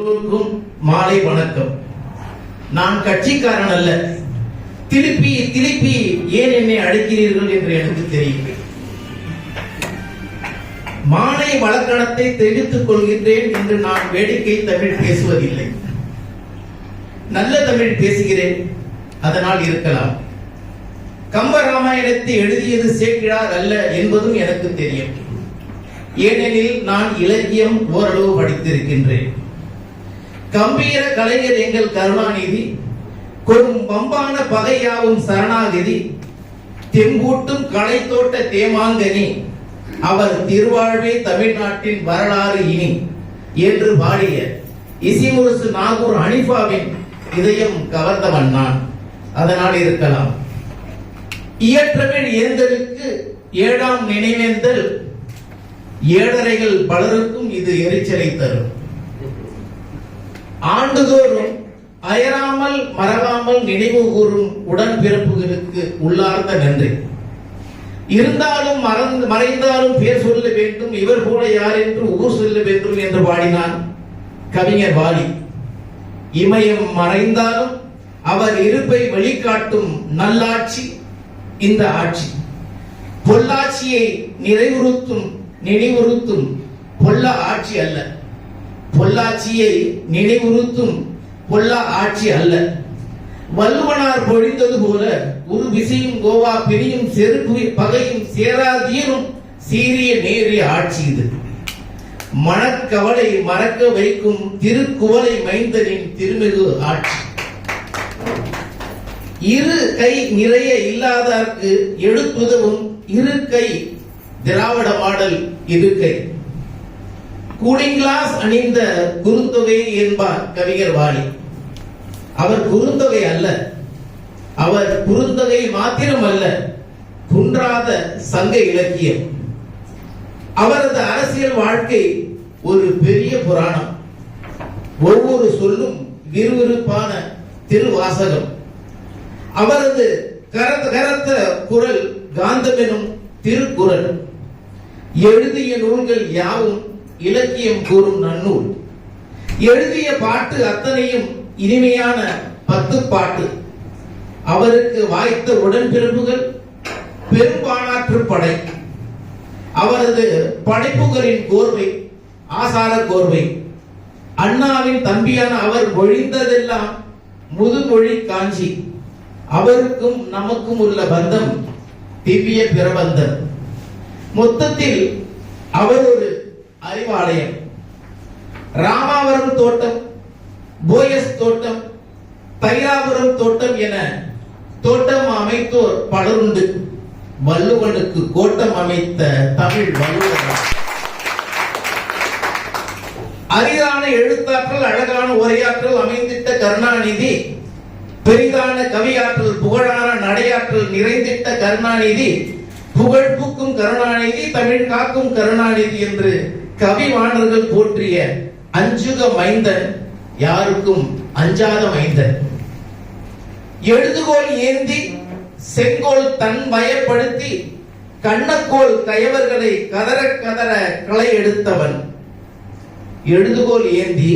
எல்லோருக்கும் மாலை வணக்கம். நான் கட்சிக்காரன் அல்ல. திருப்பி திருப்பி ஏன் என்னை அழைக்கிறீர்கள் என்று எனக்கு தெரியும் மாலை வழக்கணத்தை தெரிவித்துக் கொள்கின்றேன் என்று நான் வேடிக்கை தமிழ் பேசுவதில்லை. நல்ல தமிழ் பேசுகிறேன். அதனால் இருக்கலாம். கம்ப ராமாயணத்தை எழுதியது சேக்கிழார் அல்ல என்பதும் எனக்கு தெரியும். ஏனெனில் நான் இலக்கியம் ஓரளவு படித்திருக்கின்றேன். கம்பீர கலைஞர் எங்கள் கருணாநிதி கொடும் பம்பான பகையாவும் சரணாகதி தெம்பூட்டும் தோட்ட தேமாங்கனி அவர் திருவாழ்வே தமிழ்நாட்டின் வரலாறு இனி என்று பாடிய இசிமுரசு நாகூர் அனிஃபாவின் இதயம் கவர்ந்தவன் நான் அதனால் இருக்கலாம். இயற்றமிழ் ஏந்தலுக்கு ஏழாம் நினைவேந்தல் ஏழரைகள் பலருக்கும் இது எரிச்சலை தரும். ஆண்டுதோறும் அயராமல் மறவாமல் நினைவு கூறும் உடன்பிறப்புகளுக்கு உள்ளார்ந்த நன்றி. இருந்தாலும் மறந்து மறைந்தாலும் பேர் சொல்ல வேண்டும் இவர் போல யார் என்று ஊர் சொல்ல வேண்டும் என்று பாடினான் கவிஞர் வாலி. இமயம் மறைந்தாலும் அவர் இருப்பை வழிகாட்டும் நல்லாட்சி இந்த ஆட்சி. பொள்ளாட்சியை நிறைவுறுத்தும் நினைவுறுத்தும் பொல்ல ஆட்சி அல்ல. பொள்ளாச்சியை நினைவுறுத்தும் பொல்லா ஆட்சி அல்ல. வல்லுவனார் பொழிந்தது போல ஒரு விசையும் கோவா பிரியும் செருப்பு பகையும் சேராதீரும் சீரிய நேரிய ஆட்சி இது. மனக்கவலை மறக்க வைக்கும் திருக்குவலை மைந்தனின் திருமிகு ஆட்சி. இரு கை நிறைய இல்லாதார்க்கு எடுத்துதவும் இரு கை திராவிட மாடல் இரு கை கூலிங் கிளாஸ் அணிந்த குறுந்தொகை என்பார் கவிஞர் வாணி அவர் குறுந்தொகை அல்ல. அவர் குறுந்தொகை மாத்திரம் அல்ல குன்றாத சங்க இலக்கியம். அவரது அரசியல் வாழ்க்கை ஒரு பெரிய புராணம். ஒவ்வொரு சொல்லும் விறுவிறுப்பான திருவாசகம். அவரது கரத்த கரத்த குரல் காந்தமெனும் திருக்குறள். எழுதிய நூல்கள் யாவும் இலக்கியம் கூறும் நன்னூல். எழுதிய பாட்டு அத்தனையும் இனிமையான பத்து பாட்டு அவருக்கு வாய்த்த உடன்பிறப்புகள் பெரும்பாலாற்று படை. அவரது படைப்புகளின் கோர்வை ஆசார கோர்வை. அண்ணாவின் தம்பியான அவர் மொழிந்ததெல்லாம் முதுமொழி காஞ்சி. அவருக்கும் நமக்கும் உள்ள பந்தம் திவ்ய பிரபந்தம் மொத்தத்தில் அவர் ஒரு அறிவாலயம். ராமாவரம் தோட்டம் போயஸ் தோட்டம் தைராபுரம் தோட்டம் என தோட்டம் அமைத்தோர் பலருண்டு. வள்ளுவனுக்கு கோட்டம் அமைத்த தமிழ் வள்ளுவர். அரிதான எழுத்தாற்றல் அழகான உரையாற்றல் அமைந்திட்ட கருணாநிதி பெரிதான கவியாற்றல் புகழான நடையாற்றல் நிறைந்திட்ட கருணாநிதி புகழ் பூக்கும் கருணாநிதி தமிழ் காக்கும் கருணாநிதி என்று கவிவாணர்கள் போற்றிய அஞ்சுக மைந்தன் யாருக்கும் அஞ்சாத மைந்தன். எழுதுகோல் ஏந்தி செங்கோல் தன் பயப்படுத்தி கண்ணக்கோல் கயவர்களை கதற கதற களை எடுத்தவன். எழுதுகோல் ஏந்தி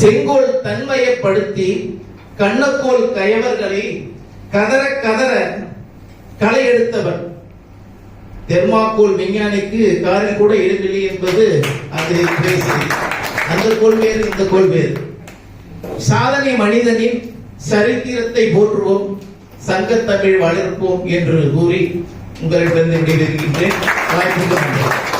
செங்கோல் தன்மயப்படுத்தி கண்ணக்கோல் கயவர்களை கதற கதற களை எடுத்தவன். தெர்மாக்கோல் விஞ்ஞானிக்கு காரில் கூட இடமில்லை என்பது அது பேசி. அந்த கோல் இந்த கோல் சாதனை மனிதனின் சரித்திரத்தை போற்றுவோம் சங்கத்தமிழ் வளர்ப்போம் என்று கூறி உங்களிடம் விடைபெறுகின்றேன். வாய்ப்புக்கு